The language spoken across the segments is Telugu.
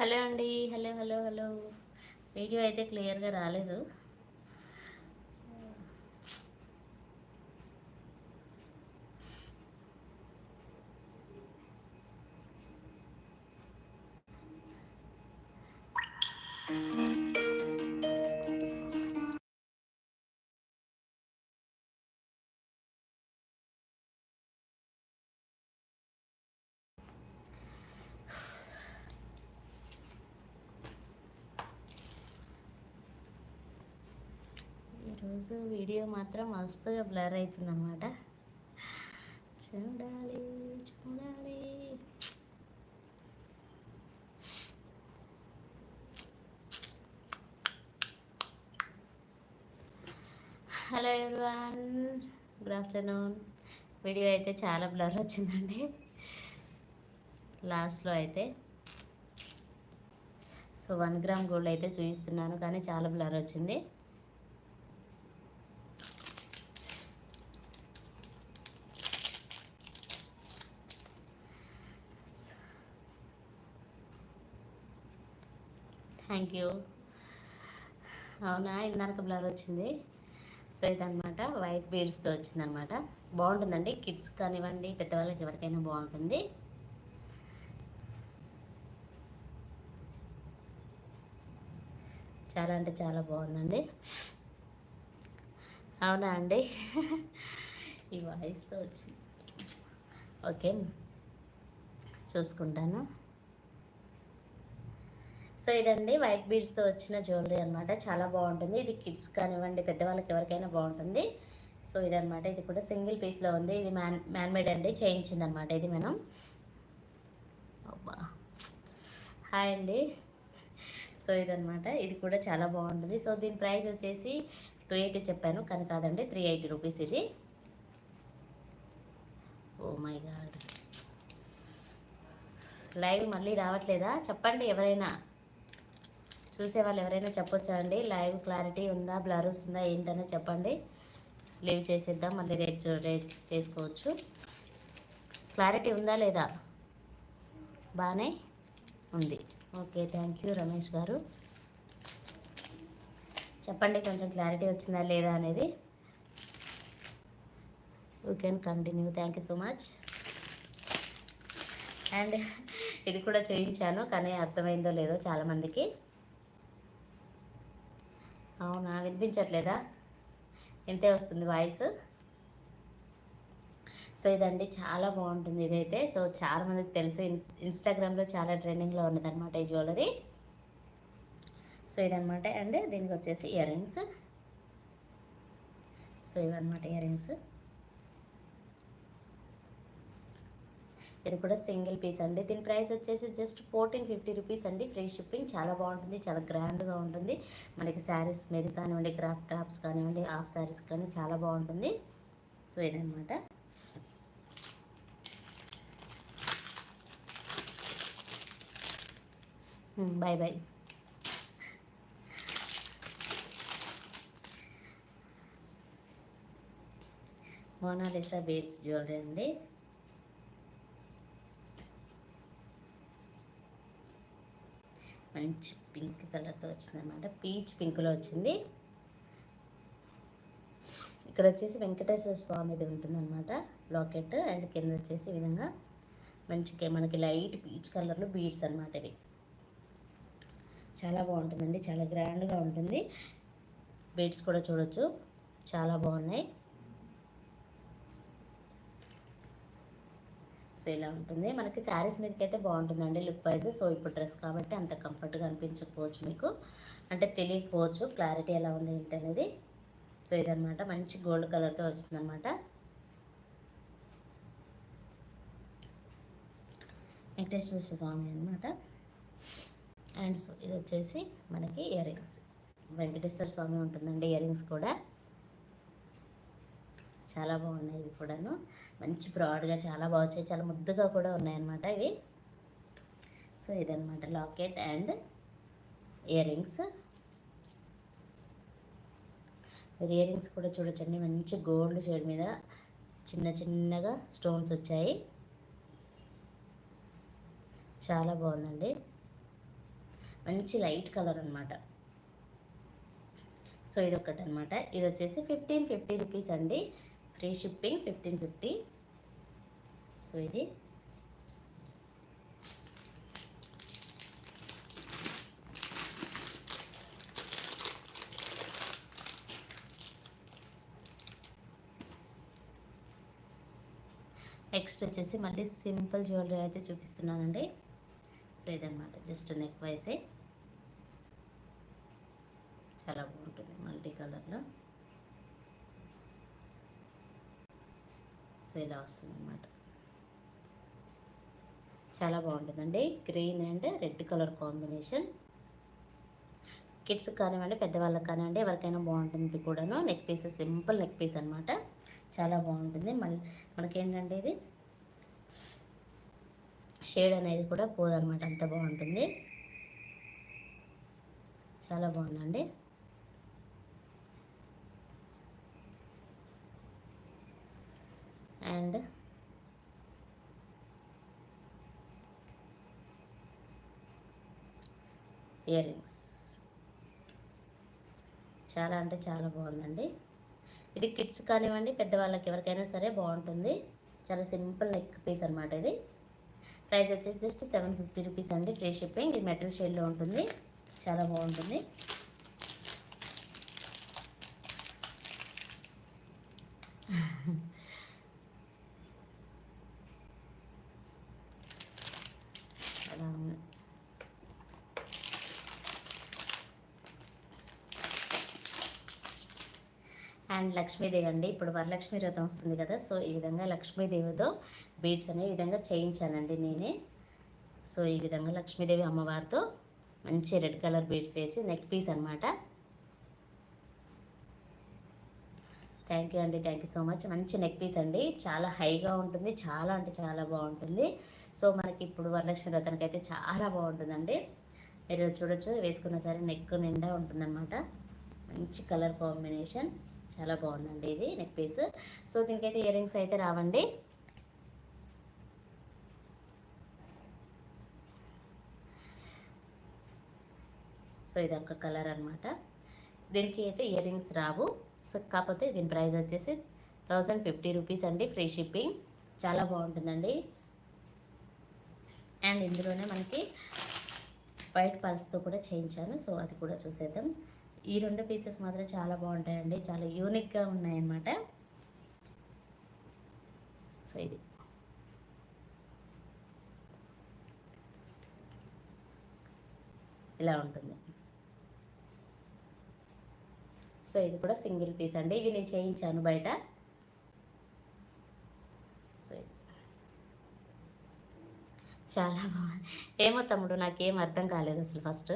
హలో అండి హలో హలో హలో. వీడియో అయితే క్లియర్గా రాలేదు. ఈరోజు వీడియో మాత్రం మస్తుగా బ్లర్ అవుతుంది అనమాట చూడాలి చూడాలి. Hello everyone good afternoon. Video అయితే చాలా బ్లర్ వచ్చిందండి. లాస్ట్లో అయితే. సో వన్ గ్రామ్ గోల్డ్ అయితే చూపిస్తున్నాను కానీ చాలా బ్లర్ వచ్చింది. Thank you. అవునా? ఇందాక బ్లర్ వచ్చింది. సో ఇదనమాట వైట్ బీడ్స్తో వచ్చిందనమాట బాగుంటుందండి. కిడ్స్ కానివ్వండి పెద్దవాళ్ళకి ఎవరికైనా బాగుంటుంది. చాలా అంటే చాలా బాగుందండి. అవునా అండి? ఈ వాయిస్తో వచ్చింది. ఓకే. చూసుకుంటాను. సో ఇదండి వైట్ బీడ్స్తో వచ్చిన జ్యువెలరీ అనమాట చాలా బాగుంటుంది. ఇది కిడ్స్ కానివ్వండి పెద్దవాళ్ళకి ఎవరికైనా బాగుంటుంది. సో ఇదనమాట ఇది కూడా సింగిల్ పీస్లో ఉంది. ఇది మ్యాన్ మ్యాన్మేడ్ అండి. చేయించింది అనమాట ఇది మనం. హాయ్ అండి. సో ఇదనమాట ఇది కూడా చాలా బాగుంటుంది. సో దీని ప్రైస్ వచ్చేసి టూ ఎయిటీ చెప్పాను కానీ కాదండి త్రీ ఎయిటీ రూపీస్ ఇది. Oh my God! లైవ్ మళ్ళీ రావట్లేదా? చెప్పండి ఎవరైనా. చూసే వాళ్ళు ఎవరైనా చెప్పొచ్చా అండి? లైవ్ క్లారిటీ ఉందా? బ్లర్ వస్తుందా? ఏంటనే చెప్పండి. లీవ్ చేసేద్దాం మళ్ళీ రేట్ రేట్ చేసుకోవచ్చు. క్లారిటీ ఉందా లేదా? బాగానే ఉంది. ఓకే థ్యాంక్ యూ రమేష్ గారు. చెప్పండి కొంచెం క్లారిటీ వచ్చిందా లేదా అనేది. You can continue thank you so much and ఇది కూడా చేయించాను కానీ అర్థమైందో లేదో చాలామందికి. అవునా? వినిపించట్లేదా? ఇంతే వస్తుంది వాయిస్? సో ఇదండి చాలా బాగుంటుంది ఇదైతే. సో చాలా మందికి తెలుసు. ఇన్ ఇన్స్టాగ్రామ్లో చాలా ట్రెండింగ్లో ఉన్నదనమాట ఈ జ్యువెలరీ. సో ఇదనమాట అండ్ దీనికి వచ్చేసి ఇయర్ రింగ్స్. సో ఇవన్నమాట ఇయర్ రింగ్స్. ఇది కూడా సింగిల్ పీస్ అండి. దీని ప్రైస్ వచ్చేసి జస్ట్ ఫోర్టీన్ ఫిఫ్టీ రూపీస్ అండి. ఫ్రీ షిప్పింగ్ చాలా బాగుంటుంది. చాలా గ్రాండ్గా ఉంటుంది. మనకి శారీస్ మీద కానివ్వండి క్రాఫ్ట్ టాప్స్ కానివ్వండి హాఫ్ శారీస్ కానీ చాలా బాగుంటుంది. సో ఇదనమాట bye bye Monalisa beads jewellery అండి. మంచి పింక్ కలర్తో వచ్చిందనమాట పీచ్ పింక్లో వచ్చింది. ఇక్కడ వచ్చేసి వెంకటేశ్వర స్వామిది ఉంటుందన్నమాట లాకెట్. అండ్ కింద వచ్చేసి ఈ విధంగా మంచి మనకి లైట్ పీచ్ కలర్లో బీడ్స్ అనమాట ఇవి. చాలా బాగుంటుందండి. చాలా గ్రాండ్గా ఉంటుంది. బీడ్స్ కూడా చూడొచ్చు. చాలా బాగున్నాయి. సో ఇలా ఉంటుంది. మనకి శారీస్ మీదకి అయితే బాగుంటుందండి లుక్ వైజ్. సో ఇప్పుడు డ్రెస్ కాబట్టి అంత కంఫర్ట్గా అనిపించకపోవచ్చు మీకు. అంటే తెలియకపోవచ్చు క్లారిటీ ఎలా ఉంది ఏంటి అనేది. సో ఇదనమాట మంచి గోల్డ్ కలర్తో వచ్చిందనమాట వెంకటేశ్వర స్వామి అనమాట అండ్ సో ఇది వచ్చేసి మనకి ఇయర్ రింగ్స్. వెంకటేశ్వర స్వామి ఉంటుందండి ఇయర్ రింగ్స్ కూడా. చాలా బాగున్నాయి ఇవి కూడాను. మంచి బ్రాడ్గా చాలా బాగా వచ్చాయి. చాలా ముద్దుగా కూడా ఉన్నాయన్నమాట ఇవి. సో ఇదనమాట లాకెట్ అండ్ ఇయర్ రింగ్స్. మీరు ఇయర్ రింగ్స్ కూడా చూడొచ్చండి. మంచి గోల్డ్ షేడ్ మీద చిన్న చిన్నగా స్టోన్స్ వచ్చాయి. చాలా బాగుందండి. మంచి లైట్ కలర్ అనమాట సో ఇది ఒకటి అనమాట ఇది వచ్చేసి ఫిఫ్టీన్ ఫిఫ్టీ రూపీస్ అండి. Free shipping fifteen fifty. So ఇది. నెక్స్ట్ వచ్చేసి మళ్ళీ సింపుల్ జ్యువెలరీ అయితే చూపిస్తున్నానండి. సో ఇదన్నమాట జస్ట్ నెక్ వైసే చాలా బాగుంటుంది మల్టీ కలర్లో. సో ఇలా వస్తుంది అన్నమాట. చాలా బాగుంటుందండి. Green and red colour combination kids కానివ్వండి పెద్దవాళ్ళకి కానివ్వండి ఎవరికైనా బాగుంటుంది కూడాను. Neck piece simple neck piece అనమాట చాలా బాగుంటుంది. మళ్ళీ మనకేంటంటే ఇది? షేడ్ అనేది కూడా పోదనమాట అంత బాగుంటుంది. చాలా బాగుందండి అండ్ ఇయర్ రింగ్స్ చాలా అంటే చాలా బాగుందండి. ఇది కిడ్స్ కానివ్వండి పెద్దవాళ్ళకి ఎవరికైనా సరే బాగుంటుంది. చాలా సింపుల్ నెక్ పీస్ అనమాట ఇది. ప్రైస్ వచ్చేసి జస్ట్ సెవెన్ ఫిఫ్టీ రూపీస్ అండి ఫ్రీ షిప్పింగ్. ఇది మెటల్ షేడ్లో ఉంటుంది. చాలా బాగుంటుంది అలా ఉంది అండ్ లక్ష్మీదేవి అండి. ఇప్పుడు వరలక్ష్మి వ్రతం వస్తుంది కదా సో ఈ విధంగా లక్ష్మీదేవితో బీడ్స్ అనే విధంగా చేయించానండి నేనే. సో ఈ విధంగా లక్ష్మీదేవి అమ్మవారితో మంచి రెడ్ కలర్ బీడ్స్ వేసి నెక్ పీస్ అనమాట థ్యాంక్ యూ అండి థ్యాంక్ యూ సో మచ్. మంచి నెక్ పీస్ అండి. చాలా హైగా ఉంటుంది చాలా అంటే చాలా బాగుంటుంది. సో మనకి ఇప్పుడు వరలక్ష్మి వ్రతానికి అయితే చాలా బాగుంటుందండి. మీరు చూడొచ్చు వేసుకున్న సరే నెక్ నిండా ఉంటుందన్నమాట. మంచి కలర్ కాంబినేషన్. చాలా బాగుందండి ఇది నెక్ పీస్. సో దీనికైతే ఇయర్ రింగ్స్ అయితే రావండి. సో ఇది ఒక కలర్ అనమాట దీనికి అయితే ఇయర్ రింగ్స్ రావు. సో కాకపోతే దీని ప్రైస్ వచ్చేసి థౌజండ్ ఫిఫ్టీ రూపీస్ అండి ఫ్రీ షిప్పింగ్. చాలా బాగుంటుందండి. అండ్ ఇందులోనే మనకి వైట్ పల్స్తో కూడా చేయించాను. సో అది కూడా చూసేద్దాం. ఈ రెండు పీసెస్ మాత్రం చాలా బాగుంటాయండి. చాలా యూనిక్గా ఉన్నాయన్నమాట. సో ఇది. ఇలా ఉంటుంది. సో ఇది కూడా సింగిల్ పీస్ అండి. ఇవి నేను చేయించాను బయట. సో ఇది. చాలా బాగుంది. ఏమో తమ్ముడు నాకేం అర్థం కాలేదు అసలు ఫస్ట్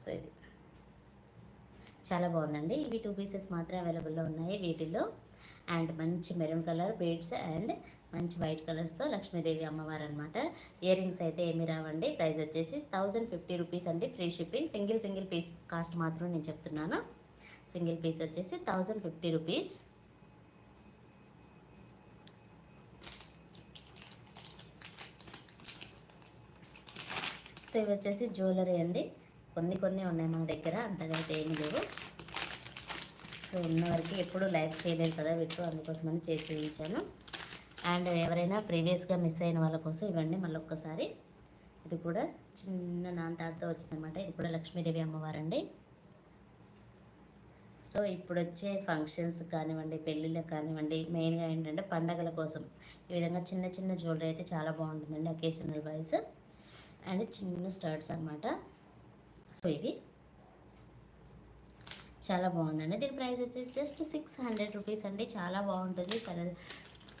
సో ఇది చాలా బాగుందండి. ఇవి టూ పీసెస్ మాత్రమే అవైలబుల్లో ఉన్నాయి వీటిల్లో. అండ్ మంచి మెరూన్ కలర్ బీడ్స్ అండ్ మంచి వైట్ కలర్స్తో లక్ష్మీదేవి అమ్మవారు అనమాట ఇయర్ రింగ్స్ అయితే ఏమి రావండి. ప్రైస్ వచ్చేసి థౌజండ్ ఫిఫ్టీ రూపీస్ అండి. Free shipping. Single single piece cost మాత్రం నేను చెప్తున్నాను. సింగిల్ పీస్ వచ్చేసి థౌజండ్ ఫిఫ్టీ రూపీస్ సో ఇవి వచ్చేసి జ్యువెలరీ అండి. కొన్ని కొన్ని ఉన్నాయి మన దగ్గర. అంతగా అయితే ఏమి లేవు. సో ఉన్నవరకు ఎప్పుడు లైఫ్ చేయలేదు కదా వీటితో అందుకోసమని చేసి చూపించాను. అండ్ ఎవరైనా ప్రీవియస్గా మిస్ అయిన వాళ్ళ కోసం ఇవ్వండి మళ్ళీ ఒక్కసారి ఇది కూడా చిన్న నాంతాడుతో వచ్చిందనమాట ఇది కూడా లక్ష్మీదేవి అమ్మవారండి. సో ఇప్పుడు వచ్చే ఫంక్షన్స్ కానివ్వండి పెళ్ళిళ్ళకి కానివ్వండి మెయిన్గా ఏంటంటే పండగల కోసం. ఈ విధంగా చిన్న చిన్న జ్యువెలరీ అయితే చాలా బాగుంటుందండి అకేషనల్ వైజ్ అండ్ చిన్న స్టర్ట్స్ అనమాట సో ఇవి. చాలా బాగుందండి. దీని ప్రైస్ వచ్చేసి జస్ట్ సిక్స్ హండ్రెడ్ రూపీస్ అండి. చాలా బాగుంటుంది. చాలా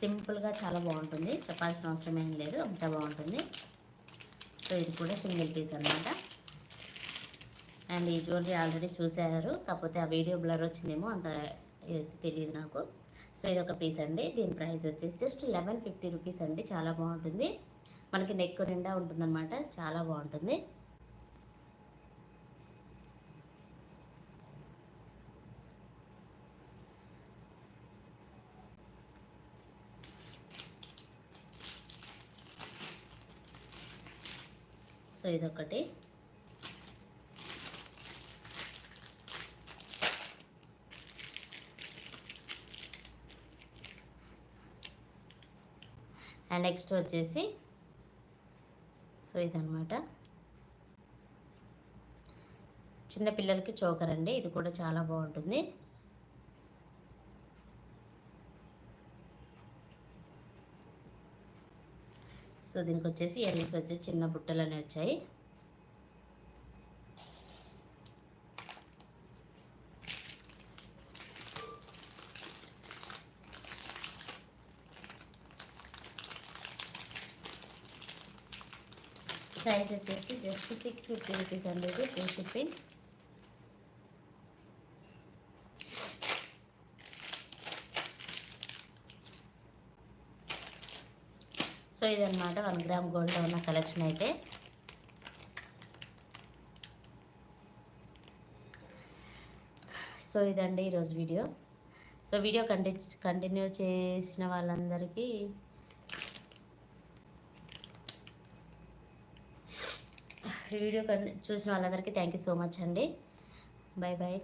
సింపుల్గా చాలా బాగుంటుంది. చెప్పాల్సిన అవసరం ఏం లేదు. అంత బాగుంటుంది. సో ఇది కూడా సింగిల్ పీస్ అనమాట అండ్ ఈ జ్యువెలరీ ఆల్రెడీ చూసారు కాకపోతే ఆ వీడియో బ్లర్ వచ్చిందేమో అంత ఇది తెలియదు నాకు. సో ఇది ఒక పీస్ అండి. దీని ప్రైస్ వచ్చేసి జస్ట్ లెవెన్ ఫిఫ్టీ రూపీస్ అండి. చాలా బాగుంటుంది. మనకి నెక్ నిండా ఉంటుందన్నమాట. చాలా బాగుంటుంది. సో ఇదొకటి. అండ్ నెక్స్ట్ వచ్చేసి సో ఇదనమాట చిన్నపిల్లలకి చోకర్ అండి ఇది కూడా చాలా బాగుంటుంది. సో దీనికి వచ్చేసి ఇయర్రింగ్స్ వచ్చేసి చిన్న బుట్టలు అనేవి వచ్చాయి. ప్రైస్ వచ్చేసి జస్ట్ సిక్స్ ఫిఫ్టీ రూపీస్ అండి ఫ్రీ షిప్పింగ్ సో ఇదన్నమాట. వన్ గ్రామ్ గోల్డ్లో ఉన్న కలెక్షన్ అయితే. సో ఇదండి ఈరోజు వీడియో. సో వీడియో కంటి కంటిన్యూ చేసిన వాళ్ళందరికీ వీడియో కంటి చూసిన వాళ్ళందరికీ థ్యాంక్ యూ సో మచ్ అండి. Bye bye